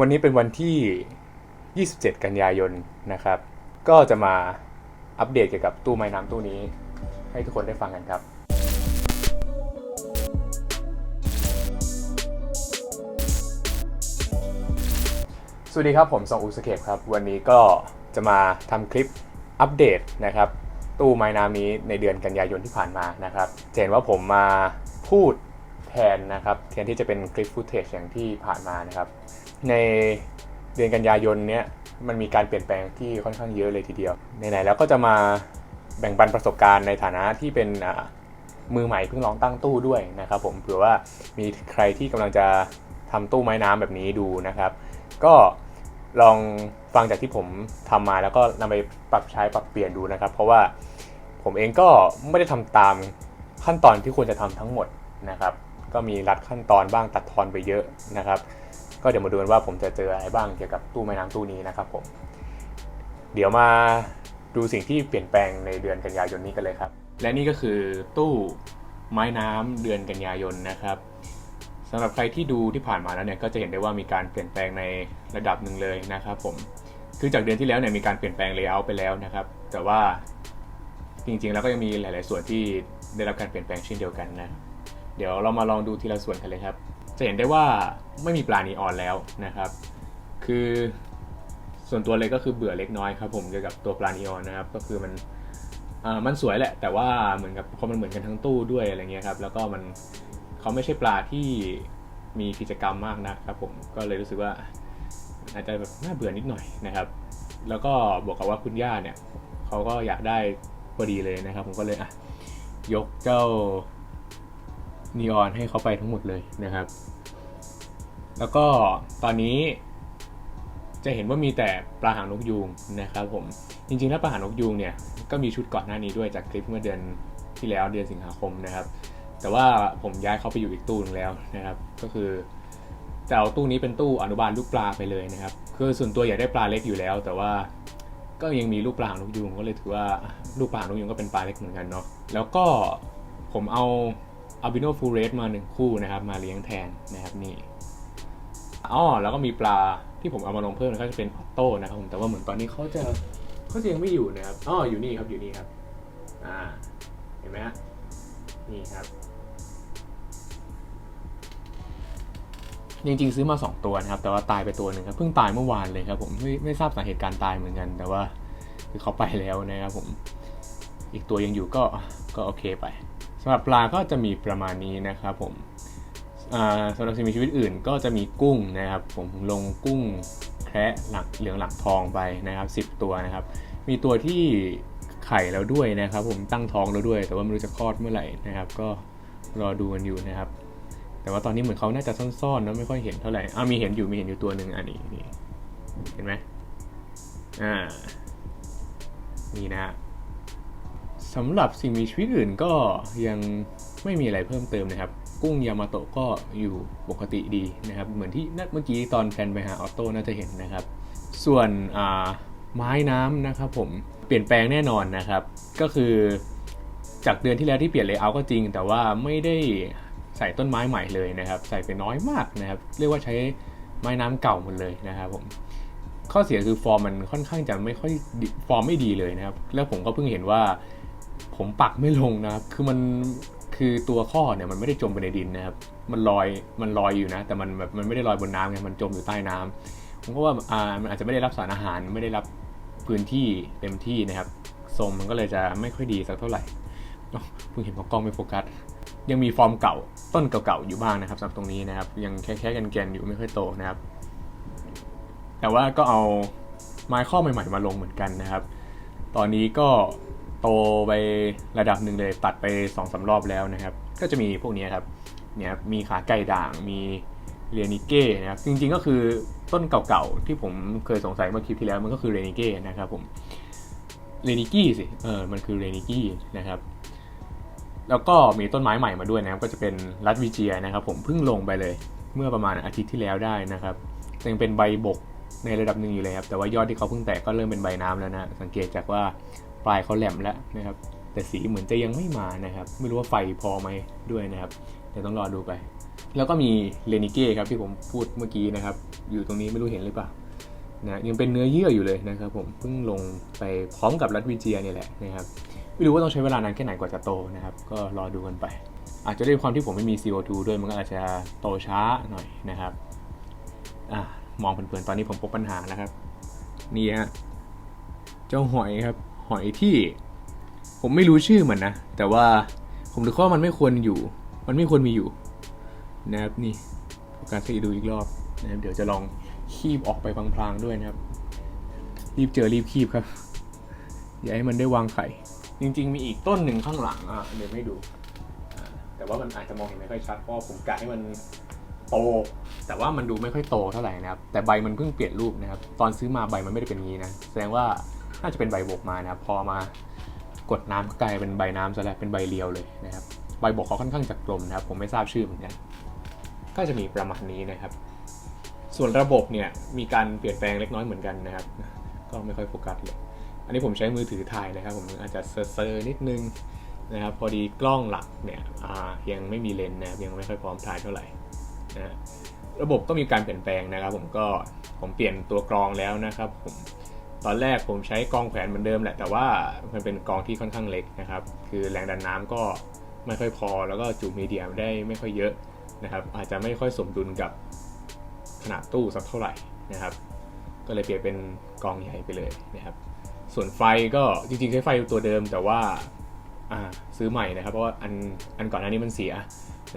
วันนี้เป็นวันที่ 27 กันยายนนะครับ ก็จะมาอัปเดตเกี่ยวกับตู้ไม้น้ำตู้นี้ ให้ทุกคนได้ฟังกันครับ สวัสดีครับผมซองอุสเคปครับ วันนี้ก็จะมาทำคลิปอัปเดตนะครับ ตู้ไม้น้ำนี้ในเดือนกันยายนที่ผ่านมานะครับเห็นว่าผมมาพูดแทนนะครับแทนที่จะเป็นคลิปฟุตเทจอย่างที่ผ่านมานะครับ ในเดือนกันยายนเนี้ยมันมีการเปลี่ยนแปลงที่ค่อนข้างเยอะเลยทีเดียวไหนๆแล้วก็จะมาแบ่งปันประสบการณ์ในฐานะที่เป็นมือใหม่เพิ่งลองตั้งตู้ด้วยนะครับผมเผื่อว่ามีใครที่กำลังจะทำตู้ไม้น้ำแบบนี้ดูนะครับ ก็ลองฟังจากที่ผมทำมาแล้วก็นำไปปรับใช้ปรับเปลี่ยนดูนะครับ เพราะว่าผมเองก็ไม่ได้ทำตามขั้นตอนที่ควรจะทำทั้งหมดนะครับ ก็มีรัดขั้นตอนบ้างตัดทอนไปเยอะนะครับ ก็เดี๋ยวมาดูกันว่าผมจะเจออะไรบ้างเกี่ยวกับตู้ไม้น้ำตู้นี้นะครับผม เดี๋ยวมาดูสิ่งที่เปลี่ยนแปลงในเดือนกันยายนนี้กันเลยครับ และนี่ก็คือตู้ไม้น้ำเดือนกันยายนนะครับสำหรับใครที่ดูที่ผ่านมาแล้วเนี่ยก็จะเห็นได้ว่ามีการเปลี่ยนแปลงในระดับหนึ่งเลยนะครับผมคือจากเดือนที่แล้วเนี่ยมีการเปลี่ยนแปลงเลเยอร์ไปแล้วนะครับ แต่ว่าจริงๆแล้วก็ยังมีหลาย ๆ ส่วนที่ได้รับการเปลี่ยนแปลงเช่นเดียวกันนะ เดี๋ยวเรามาลองดูทีละส่วนกันเลยครับ จะเห็นได้ว่าไม่มีปลานีออนแล้วนะครับ คือส่วนตัวเลยก็คือเบื่อเล็กน้อยครับผมเกี่ยวกับตัวปลานีออนนะครับ ก็คือมันอ่ามันสวยแหละ แต่ว่าเหมือนกับพอมันเหมือนกันทั้งตู้ด้วยอะไรเงี้ยครับ แล้วก็มันเขาไม่ใช่ปลาที่มีกิจกรรมมากนะครับผมก็เลยรู้สึกว่าอาจจะแบบน่าเบื่อนิดหน่อยนะครับ แล้วก็บวกกับว่าคุณย่าเนี่ยเขาก็อยากได้พอดีเลยนะครับ ผมก็เลยอะยกเจ้า นีออนให้เขาไปทั้งหมดเลยนะครับ แล้วก็ตอนนี้จะเห็นว่ามีแต่ปลาหางนกยูงนะครับผม จริงๆแล้วปลาหางนกยูงเนี่ยก็มีชุดก่อนหน้านี้ด้วยจากคลิปเมื่อเดือนที่แล้วเดือนสิงหาคมนะครับ แต่ว่าผมย้ายเขาไปอยู่อีกตู้นึงแล้วนะครับ ก็คือจะเอาตู้นี้เป็นตู้อนุบาลลูกปลาไปเลยนะครับ คือส่วนตัวอยากได้ปลาเล็กอยู่แล้ว แต่ว่าก็ยังมีลูกปลาหางนกยูงก็เลยถือว่าลูกปลาหางนกยูงก็เป็นปลาเล็กเหมือนกันเนาะ แล้วก็ผมเอา a l b i n o full red มาหนึ่งคู่นะครับ มาเลี้ยงแทนนะครับนี่อ๋อแล้วก็มีปลาที่ผมเอามาลงเพิ่มนะก็จะเป็นออโต้นะครับผมแต่ว่าเหมือนตอนนี้เขาจะเขาจะยังไม่อยู่นะครับอ๋ออยู่นี่ครับอยู่นี่ครับอ่าเห็นไหมฮะนี่ครับจริงๆซื้อมา 2 ตัวนะครับ แต่ว่าตายไปตัวหนึ่งครับเพิ่งตายเมื่อวานเลยครับผมไม่ไม่ทราบสาเหตุการตายเหมือนกัน แต่ว่าคือเขาไปแล้วนะครับผม อีกตัวยังอยู่ก็ก็โอเคไป สำหรับปลาก็จะมีประมาณนี้นะครับผมสำหรับสิ่งมีชีวิตอื่นก็จะมีกุ้งนะครับ ผมลงกุ้งแคระหลักเหลืองหลักทองไปนะครับ 10 ตัวนะครับ มีตัวที่ไข่แล้วด้วยนะครับ ผมตั้งท้องแล้วด้วย แต่ว่าไม่รู้จะคลอดเมื่อไหร่นะครับ ก็รอดูกันอยู่นะครับ แต่ว่าตอนนี้เหมือนเขาน่าจะซ่อนๆนะไม่ค่อยเห็นเท่าไหร่อ่ามีเห็นอยู่มีเห็นอยู่ตัวหนึ่งอันนี้นี่เห็นไหมอ่านี่นะฮะ สำหรับสิ่งมีชีวิตอื่นก็ยังไม่มีอะไรเพิ่มเติมนะครับ กุ้งยามาโตะก็อยู่ปกติดีนะครับ เหมือนที่นัดเมื่อกี้ตอนแฟนไปหาออโต้น่าจะเห็นนะครับ ส่วนอ่าไม้น้ำนะครับผมเปลี่ยนแปลงแน่นอนนะครับ ก็คือจากเดือนที่แล้วที่เปลี่ยนเลเยอร์ก็จริง แต่ว่าไม่ได้ใส่ต้นไม้ใหม่เลยนะครับ ใส่ไปน้อยมากนะครับ เรียกว่าใช้ไม้น้ำเก่าหมดเลยนะครับผมข้อเสียคือฟอร์มมันค่อนข้างจะไม่ค่อยฟอร์มไม่ดีเลยนะครับ แล้วผมก็เพิ่งเห็นว่า ผมปักไม่ลงนะครับ คือมันคือตัวข้อเนี่ยมันไม่ได้จมไปในดินนะครับ มันลอยมันลอยอยู่นะ แต่มันแบบมันไม่ได้ลอยบนน้ำไงมันจมอยู่ใต้น้ำผมก็ว่าอ่ามันอาจจะไม่ได้รับสารอาหารไม่ได้รับพื้นที่เต็มที่นะครับทรงมันก็เลยจะไม่ค่อยดีสักเท่าไหร่เพิ่งเห็นว่ากล้องไม่โฟกัสยังมีฟอร์มเก่าต้นเก่าๆอยู่บ้างนะครับสำหรับตรงนี้นะครับ ยังแค่แค่กันแกนๆอยู่ไม่ค่อยโตนะครับ แต่ว่าก็เอาไม้ข้อใหม่ ๆ มาลงเหมือนกันนะครับ ตอนนี้ก็ โตไประดับหนึ่งเลยตัดไป2อสารอบแล้วนะครับ ก็จะมีพวกนี้ครับเนี่ยมีขาไก่ด่างมีเรนิเก้นะครับจริงๆก็คือต้นเก่าๆ ที่ผมเคยสงสัยเมื่อคลิปที่แล้วมันก็คือเรนิเก้นะครับผมเรนิกี้สิเออมันคือเรนิกี้นะครับ แล้วก็มีต้นไม้ใหม่มาด้วยนะครับ ก็จะเป็นรัดวิเจียนะครับ ผมเพิ่งลงไปเลยเมื่อประมาณอาทิตย์ที่แล้วได้นะครับยังเป็นใบบกในระดับหนึ่งอยู่เลยครับแต่ว่ายอดที่เขาเพิ่งแตกก็เริ่มเป็นใบน้ำแล้วนะสังเกตจากว่า ปลายเขาแหลมแล้วนะครับ แต่สีเหมือนจะยังไม่มานะครับ ไม่รู้ว่าไฟพอไหมด้วยนะครับ เดี๋ยวต้องรอดูไป แล้วก็มีเลนิเก้ครับที่ผมพูดเมื่อกี้นะครับ อยู่ตรงนี้ไม่รู้เห็นหรือเปล่านะยังเป็นเนื้อเยื่ออยู่เลยนะครับ ผมเพิ่งลงไปพร้อมกับรัฐวิเจียเนี่ยแหละนะครับไม่รู้ว่าต้องใช้เวลานานแค่ไหนกว่าจะโตนะครับ ก็รอดูกันไป อาจจะด้วยความที่ผมไม่มี CO2 ด้วยมันก็อาจจะโตช้าหน่อยนะครับอะมองเพลินๆตอนนี้ผมพบปัญหานะครับ นี่ฮะเจ้าหอยครับ หอยที่ ผมไม่รู้ชื่อมันนะ แต่ว่าผมรู้ว่ามันไม่ควรอยู่ มันไม่ควรมีอยู่ นะครับนี่โฟกัสให้ดูอีกรอบนะครับเดี๋ยวจะลองคีบออกไปพลางๆด้วยนะครับ รีบเจอรีบคีบครับ อย่าให้มันได้วางไข่ จริง ๆ มีอีกต้นหนึ่งข้างหลังอะเดี๋ยวไม่ดูแต่ว่ามันอาจจะมองเห็นไม่ค่อยชัดเพราะผมกะให้มันโต แต่ว่ามันดูไม่ค่อยโตเท่าไหร่นะครับ แต่ใบมันเพิ่งเปลี่ยนรูปนะครับ ตอนซื้อมาใบมันไม่ได้เป็นงี้นะ แสดงว่า น่าจะเป็นใบบกมานะครับ พอมากดน้ำก็กลายเป็นใบน้ำซะแล้วเป็นใบเรียวเลยนะครับ ใบบกเขาค่อนข้างจะกลมนะครับ ผมไม่ทราบชื่อเหมือนกัน ก็จะมีประมาณนี้นะครับ ส่วนระบบเนี่ยมีการเปลี่ยนแปลงเล็กน้อยเหมือนกันนะครับ ก็ไม่ค่อยโฟกัสเลย อันนี้ผมใช้มือถือถ่ายนะครับ ผมอาจจะเซอร์นิดนึงนะครับ พอดีกล้องหลักเนี่ยยังไม่มีเลนส์นะครับยังไม่ค่อยพร้อมถ่ายเท่าไหร่นะฮะระบบก็มีการเปลี่ยนแปลงนะครับ ผมก็ผมเปลี่ยนตัวกรองแล้วนะครับ ผม ตอนแรกผมใช้กองแขวนเหมือนเดิมแหละ แต่ว่ามันเป็นกองที่ค่อนข้างเล็กนะครับ คือแรงดันน้ำก็ไม่ค่อยพอ แล้วก็จุมีเดียมได้ไม่ค่อยเยอะนะครับ อาจจะไม่ค่อยสมดุลกับขนาดตู้สักเท่าไหร่นะครับ ก็เลยเปลี่ยนเป็นกองใหญ่ไปเลยนะครับ ส่วนไฟก็จริงๆใช้ไฟตัวเดิมแต่ว่าอ่าซื้อใหม่นะครับ เพราะว่าอันอันก่อนหน้านี้มันเสีย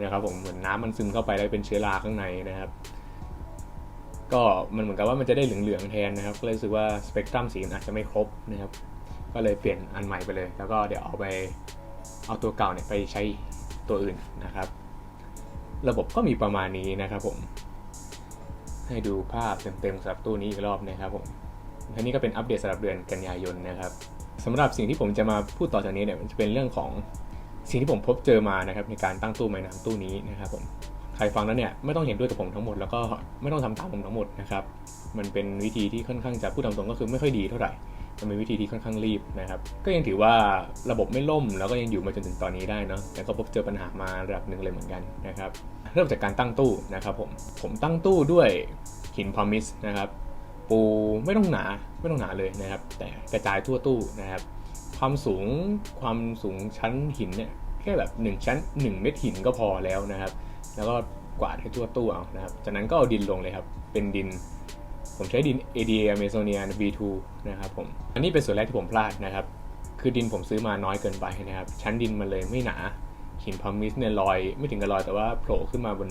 นะครับผมเหมือนน้ำมันซึมเข้าไปแล้วเป็นเชื้อราข้างในนะครับ ก็มันเหมือนกับว่ามันจะได้เหลืองๆแทนนะครับ ก็เลยรู้สึกว่าสเปกตรัมสีมันอาจจะไม่ครบนะครับ ก็เลยเปลี่ยนอันใหม่ไปเลย แล้วก็เดี๋ยวเอาไปเอาตัวเก่าเนี่ยไปใช้ตัวอื่นนะครับ ระบบก็มีประมาณนี้นะครับผม ให้ดูภาพเต็มๆสำหรับตู้นี้อีกรอบนะครับผมอันนี้ก็เป็นอัปเดตสำหรับเดือนกันยายนนะครับสำหรับสิ่งที่ผมจะมาพูดต่อจากนี้เนี่ยมันจะเป็นเรื่องของสิ่งที่ผมพบเจอมานะครับในการตั้งตู้ไม้น้ำตู้นี้นะครับผม ใครฟังแล้วเนี่ยไม่ต้องเห็นด้วยกับผมทั้งหมดแล้วก็ไม่ต้องทำตามผมทั้งหมดนะครับ มันเป็นวิธีที่ค่อนข้างจะพูดตามตรงก็คือไม่ค่อยดีเท่าไหร่ มันเป็นวิธีที่ค่อนข้างรีบนะครับ ก็ยังถือว่าระบบไม่ล่มแล้วก็ยังอยู่มาจนถึงตอนนี้ได้เนาะ แต่ก็พบเจอปัญหามาระดับหนึ่งเลยเหมือนกันนะครับ เริ่มจากการตั้งตู้นะครับผม ผมตั้งตู้ด้วยหินพามิสนะครับปูไม่ต้องหนาไม่ต้องหนาเลยนะครับ แต่กระจายทั่วตู้นะครับ ความสูงความสูงชั้นหินเนี่ยแค่แบบ 1 ชั้น 1 เม็ดหินก็พอแล้วนะครับ แล้วก็กวาดให้ทั่วตู้เอานะครับ จากนั้นก็เอาดินลงเลยครับ เป็นดิน ผมใช้ดิน ADA Amazonia B2 นะครับผม อันนี้เป็นส่วนแรกที่ผมพลาดนะครับ คือดินผมซื้อมาน้อยเกินไปนะครับ ชั้นดินมันเลยไม่หนา หินพามิสเนี่ยลอย ไม่ถึงกับลอยแต่ว่าโผล่ขึ้นมาบน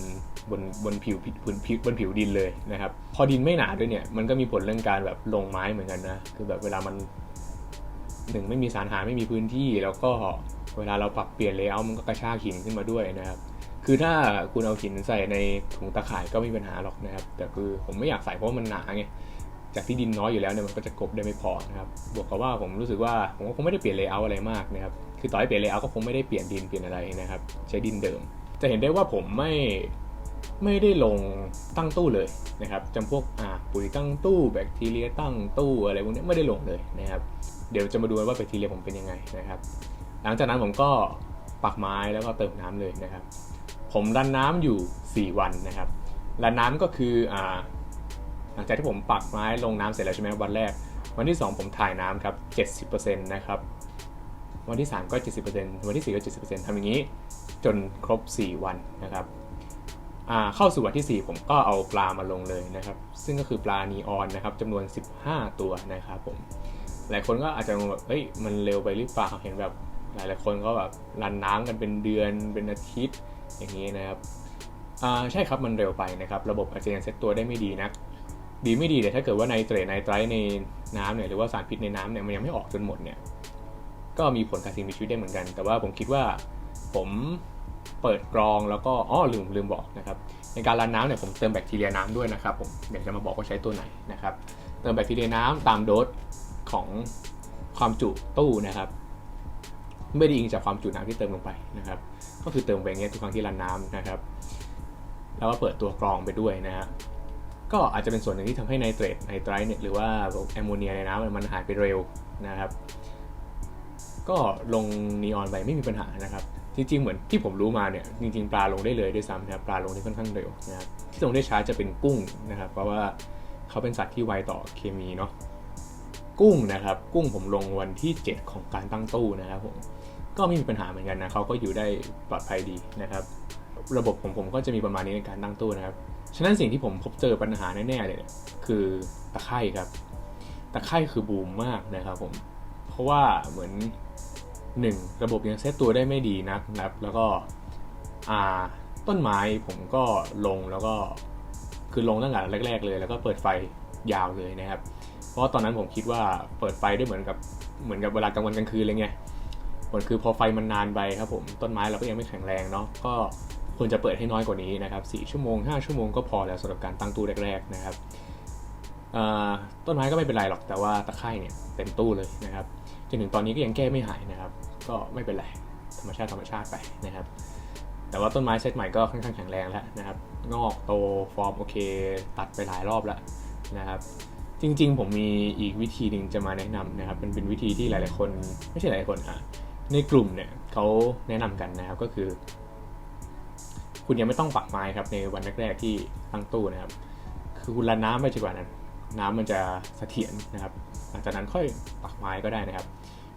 บนบนผิวบนผิวบนผิวดินเลยนะครับ พอดินไม่หนาด้วยเนี่ย มันก็มีผลเรื่องการแบบลงไม้เหมือนกันนะ คือแบบเวลามันหนึ่งไม่มีสารอาหารไม่มีพื้นที่ แล้วก็เวลาเราปรับเปลี่ยนเลเยอร์มันก็กระชากหินขึ้นมาด้วยนะครับ คือถ้าคุณเอาหินใส่ในถุงตะข่ายก็ไม่มีปัญหาหรอกนะครับ แต่คือผมไม่อยากใส่เพราะว่ามันหนาไง จากที่ดินน้อยอยู่แล้วเนี่ยมันก็จะกบได้ไม่พอนะครับ บวกกับว่าผมรู้สึกว่าผมก็คงไม่ได้เปลี่ยนเลเยอร์อะไรมากนะครับ คือต่อให้เปลี่ยนเลเยอร์ก็คงไม่ได้เปลี่ยนดินเปลี่ยนอะไรนะครับ ใช้ดินเดิม จะเห็นได้ว่าผมไม่ไม่ได้ลงตั้งตู้เลยนะครับจำพวกอ่าปุ๋ยตั้งตู้แบคทีเรียตั้งตู้อะไรพวกนี้ไม่ได้ลงเลยนะครับ เดี๋ยวจะมาดูว่าแบคทีเรียผมเป็นยังไงนะครับ หลังจากนั้นผมก็ปักไม้แล้วก็เติมน้ำเลยนะครับ ผมรันน้ำอยู่ 4 วันนะครับรันน้ำก็คืออ่าหลังจากที่ผมปักไม้ลงน้ำเสร็จแล้วใช่ไหมวันแรก วันที่ 2 ผมถ่ายน้ำครับ 70%นะครับวันที่ 3 ก็ 70%วันที่ 4 ก็ 70%ทำอย่างนี้จนครบ 4 วันนะครับเข้าสู่วันที่ 4 ผมก็เอาปลามาลงเลยนะครับ ซึ่งก็คือปลานีออนนะครับจำนวน 15 ตัวนะครับผมหลายคนก็อาจจะงงแบบเฮ้ยมันเร็วไปหรือเปล่าเห็นแบบหลายหลายๆคนก็แบบรันน้ำกันเป็นเดือนเป็นอาทิตย์ อย่างนี้นะครับอ่าใช่ครับมันเร็วไปนะครับ ระบบอาจจะยังเซตตัวได้ไม่ดีนักดีไม่ดีแต่ถ้าเกิดว่าไนเตรตไนไตรในน้ำเนี่ยหรือว่าสารพิษในน้ำเนี่ยมันยังไม่ออกจนหมดเนี่ยก็มีผลกับสิ่งมีชีวิตได้เหมือนกัน แต่ว่าผมคิดว่าผมเปิดกรองแล้วก็อ๋อลืมลืมบอกนะครับในการรันน้ำเนี่ยผมเติมแบคทีเรียน้ำด้วยนะครับผมเดี๋ยวจะมาบอกว่าใช้ตัวไหนนะครับเติมแบคทีเรียน้ำตามโดสของความจุตู้นะครับ ไม่ได้อิงจากความจุน้ำที่เติมลงไปนะครับ ก็คือเติมไปอย่างเงี้ยทุกครั้งที่รันน้ำนะครับแล้วก็เปิดตัวกรองไปด้วยนะฮะก็อาจจะเป็นส่วนหนึ่งที่ทำให้ไนเตรตไนไตร์เนี่ยหรือว่าแอมโมเนียในน้ำมันหายไปเร็วนะครับ ก็ลงนีออนไปไม่มีปัญหานะครับจจริงๆ เหมือนที่ผมรู้มาเนี่ยจริงๆ ปลาลงได้เลยด้วยซ้ำนะครับปลาลงได้ค่อนข้างเร็วนะครับที่ลงได้ช้าจะเป็นกุ้งนะครับ เพราะว่าเขาเป็นสัตว์ที่ไวต่อเคมีเนาะกุ้งนะครับ กุ้งผมลงวันที่ 7 ของการตั้งตู้นะครับผม ก็ไม่มีปัญหาเหมือนกันนะเขาก็อยู่ได้ปลอดภัยดีนะครับ ระบบของผมก็จะมีประมาณนี้ในการตั้งตู้นะครับ ฉะนั้นสิ่งที่ผมพบเจอปัญหาแน่ๆเลยคือตะไคร่ครับ ตะไคร่คือบูมมากนะครับผม เพราะว่าเหมือนหนึ่งระบบยังเซตตัวได้ไม่ดีนักนะครับ แล้วก็อ่าต้นไม้ผมก็ลงแล้วก็คือลงตั้งแต่แรก ๆ เลย แล้วก็เปิดไฟยาวเลยนะครับ เพราะตอนนั้นผมคิดว่าเปิดไฟได้เหมือนกับเหมือนกับเวลากลางวันกลางคืนเลยไง ผลคือพอไฟมันนานไปครับผมต้นไม้เราก็ยังไม่แข็งแรงเนาะก็ควรจะเปิดให้น้อยกว่านี้นะครับ4ชั่วโมง 5 ชั่วโมงก็พอแล้วสำหรับการตั้งตู้แรกๆนะครับต้นไม้ก็ไม่เป็นไรหรอกแต่ว่าตะไคร่เนี่ยเต็มตู้เลยนะครับจนถึงตอนนี้ก็ยังแก้ไม่หายนะครับ ก็ไม่เป็นไรธรรมชาติธรรมชาติไปนะครับ แต่ว่าต้นไม้เซตใหม่ก็ค่อนข้างแข็งแรงแล้วนะครับงอกโตฟอร์มโอเค ตัดไปหลายรอบแล้วนะครับ จริงๆ ผมมีอีกวิธีหนึ่งจะมาแนะนำนะครับเป็นเป็นวิธีที่หลายๆคน ไม่ใช่หลายคนอะ ในกลุ่มเนี่ยเขาแนะนำกันนะครับก็คือ คุณยังไม่ต้องปักไม้ครับในวันแรกๆที่ตั้งตู้นะครับ คือคุณรันน้ำไปจนกว่านั้น น้ำมันจะเสถียรนะครับ หลังจากนั้นค่อยปักไม้ก็ได้นะครับ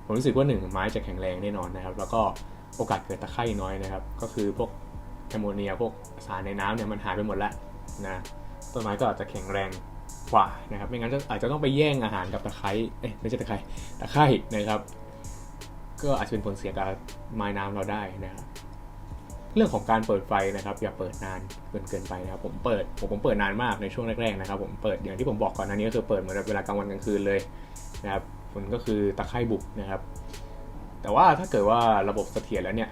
ผมรู้สึกว่าหนึ่งไม้จะแข็งแรงแน่นอนนะครับ แล้วก็โอกาสเกิดตะไคร่น้อยนะครับ ก็คือพวกแอมโมเนียพวกสารในน้ำเนี่ยมันหายไปหมดแล้วนะต้นไม้ก็อาจจะแข็งแรงกว่านะครับ ไม่งั้นอาจจะต้องไปแย่งอาหารกับตะไคร้เอ๊ะไม่ใช่ตะไคร้ตะไคร่นะครับ ก็อาจจะเป็นผลเสียกับไม้น้ำเราได้นะครับเรื่องของการเปิดไฟนะครับ อย่าเปิดนานเกินเกินไปนะครับผมเปิดผมผมเปิดนานมากในช่วงแรกๆนะครับ ผมเปิดอย่างที่ผมบอกก่อนหน้านี้ก็คือเปิดเหมือนเวลากลางวันกลางคืนเลยนะครับผลก็คือตะไคร่บุกนะครับ แต่ว่าถ้าเกิดว่าระบบเสถียรแล้วเนี่ย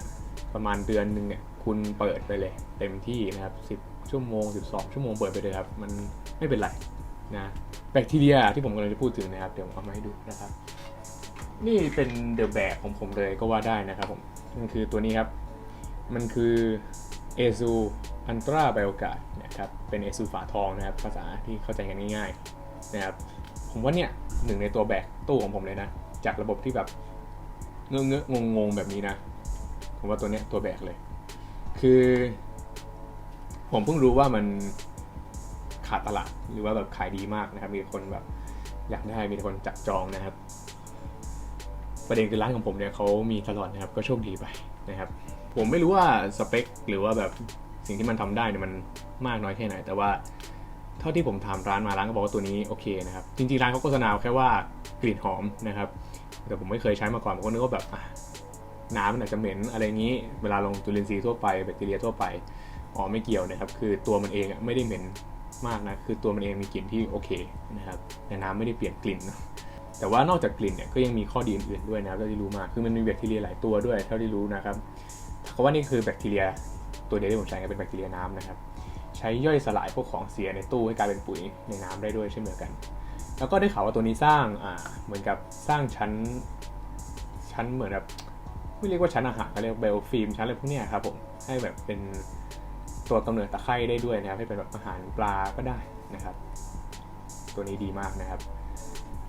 ประมาณเดือนหนึ่งเนี่ยคุณเปิดไปเลย เต็มที่นะครับ 10 ชั่วโมง 12 ชั่วโมงเปิดไปเลยครับ มันไม่เป็นไรนะแบคทีเรียที่ผมกำลังจะพูดถึงนะครับ เดี๋ยวผมเอามาให้ดูนะครับ นี่เป็นเดอะแบกของผมเลยก็ว่าได้นะครับผมมันคือตัวนี้ครับ มันคือเอซูอันตราไบโอกาดนะครับเป็นเอซูฝาทองนะครับ ภาษาที่เข้าใจกันง่ายๆนะครับผมว่าเนี่ยหนึ่งในตัวแบกตู้ของผมเลยนะ จากระบบที่แบบเงอะเงอะงงงแบบนี้นะ ผมว่าตัวเนี้ยตัวแบกเลย คือ ผมเพิ่งรู้ว่ามันขาดตลาดหรือว่าแบบขายดีมากนะครับ มีคนแบบอยากได้มีคนจับจองนะครับ ประเด็นคือร้านของผมเนี่ยเขามีตลอดนะครับก็โชคดีไปนะครับผมไม่รู้ว่าสเปคหรือว่าแบบสิ่งที่มันทำได้เนี่ยมันมากน้อยแค่ไหน แต่ว่าเท่าที่ผมถามร้านมาร้านก็บอกว่าตัวนี้โอเคนะครับจริงๆร้านเขาโฆษณาแค่ว่ากลิ่นหอมนะครับแต่ผมไม่เคยใช้มาก่อนผมก็นึกว่าแบบน้ำมันอาจจะเหม็นอะไรงี้เวลาลงจุลินทรีย์ทั่วไปแบคทีเรียทั่วไปอ๋อไม่เกี่ยวนะครับคือตัวมันเองอะไม่ได้เหม็นมากนะคือตัวมันเองมีกลิ่นที่โอเคนะครับแต่น้ำไม่ได้เปลี่ยนกลิ่นนะ แต่ว่านอกจากกลิ่นเนี่ยก็ยังมีข้อดีอื่นๆด้วยนะครับเท่าที่รู้มาคือมันมีแบคทีเรียหลายตัวด้วยเท่าที่รู้นะครับเพราะว่านี่คือแบคทีเรียตัวเดียวที่ผมใช้เป็นแบคทีเรียน้ำนะครับใช้ย่อยสลายพวกของเสียในตู้ให้กลายเป็นปุ๋ยในน้ำได้ด้วยเช่นเดียวกัน แล้วก็ได้ข่าวว่าตัวนี้สร้างอ่าเหมือนกับสร้างชั้นชั้นเหมือนแบบไม่เรียกว่าชั้นอาหารเขาเรียกเบลฟิล์มชั้นอะไรพวกนี้ครับผมให้แบบเป็นตัวกำเนิดตะไคร่ได้ด้วยนะครับให้เป็นแบบอาหารปลาก็ได้นะครับ ตัวนี้ดีมากนะครับ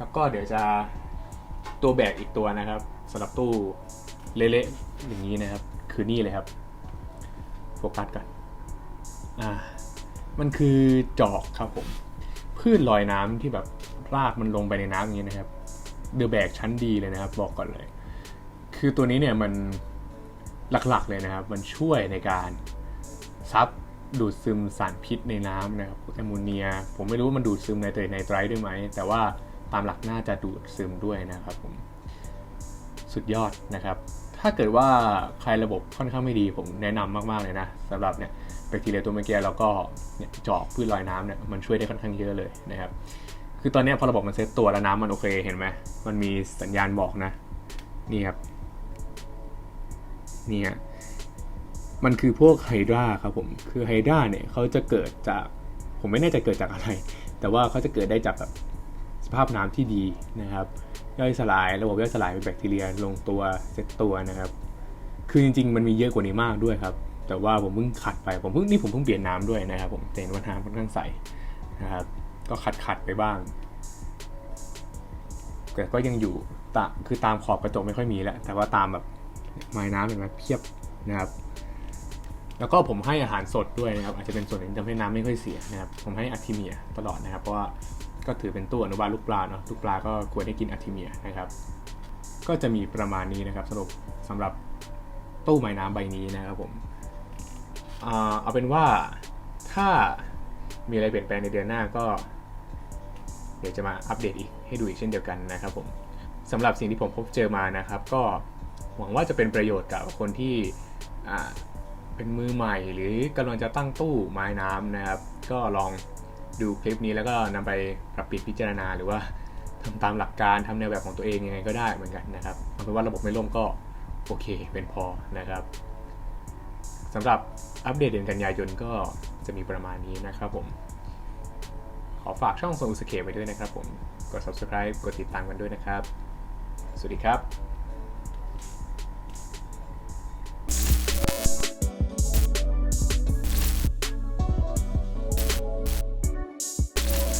แล้วก็เดี๋ยวจะตัวแบกอีกตัวนะครับสำหรับตู้เละๆอย่างนี้นะครับ คือนี่เลยครับโฟกัสกันอ่ามันคือจอกครับผม พืชลอยน้ำที่แบบรากมันลงไปในน้ำอย่างนี้นะครับเดอะแบกชั้นดีเลยนะครับ บอกก่อนเลย คือตัวนี้เนี่ยมันหลักๆเลยนะครับ มันช่วยในการซับดูดซึมสารพิษในน้ำนะครับแอมโมเนีย ผมไม่รู้ว่ามันดูดซึมในเตยในไตรด้วยไหม แต่ว่า ตามหลักน่าจะดูดซึมด้วยนะครับผมสุดยอดนะครับ ถ้าเกิดว่าใครระบบค่อนข้างไม่ดีผมแนะนำมากๆเลยนะสำหรับเนี่ยแบคทีเรียตัวเมื่อกี้แล้วก็เนี่ยจอกพืชลอยน้ำเนี่ยมันช่วยได้ค่อนข้างเยอะเลยนะครับ คือตอนนี้พอระบบมันเซตตัวแล้วน้ำมันโอเคเห็นไหมมันมีสัญญาณบอกนะนี่ครับนี่ฮะมันคือพวกไฮดราครับผม คือไฮดราเนี่ยเขาจะเกิดจาก ผมไม่แน่ใจเกิดจากอะไร แต่ว่าเขาจะเกิดได้จากแบบ ภาพน้ำที่ดีนะครับย่อยสลายระบบย่อยสลายเป็นแบคทีเรียลงตัวเซตตัวนะครับ คือจริง ๆ มันมีเยอะกว่านี้มากด้วยครับ แต่ว่าผมเพิ่งขัดไปผมเพิ่งนี่ผมเพิ่งเปลี่ยนน้ำด้วยนะครับ ผมเห็นว่าน้ำค่อนข้างใสนะครับ ก็ขัดขัดๆไปบ้างแต่ก็ยังอยู่ตาคือตามขอบกระจกไม่ค่อยมีแล้ว แต่ว่าตามแบบไม้น้ำเห็นไหมเพียบนะครับ แล้วก็ผมให้อาหารสดด้วยนะครับ อาจจะเป็นส่วนหนึ่งทำให้น้ำไม่ค่อยเสียนะครับ ผมให้อะทิเมียตลอดนะครับ เพราะว่า ก็ถือเป็นตู้อนุบาลลูกปลาเนาะลูกปลาก็ควรได้กินอะทิเมียนะครับ ก็จะมีประมาณนี้นะครับสรุปสำหรับตู้ไม้น้ำใบนี้นะครับผมเอาเป็นว่าถ้ามีอะไรเปลี่ยนแปลงในเดือนหน้าก็ เดี๋ยวจะมาอัปเดตอีกให้ดูอีกเช่นเดียวกันนะครับผมสำหรับสิ่งที่ผมพบเจอมานะครับ ก็หวังว่าจะเป็นประโยชน์กับคนที่เป็นมือใหม่หรือกำลังจะตั้งตู้ไม้น้ำนะครับ ก็ลอง ดูคลิปนี้แล้วก็นำไปปรับเปลี่ยนพิจารณาหรือว่าทำตามหลักการทำแนวแบบของตัวเองยังไงก็ได้เหมือนกันนะครับเอาเป็นว่าระบบไม่ล่มก็โอเคเป็นพอนะครับสำหรับอัปเดตเดือนกันยายนก็จะมีประมาณนี้นะครับผม ขอฝากช่องโซอุสเคไปด้วยนะครับผม กด subscribe กดติดตามกันด้วยนะครับ สวัสดีครับ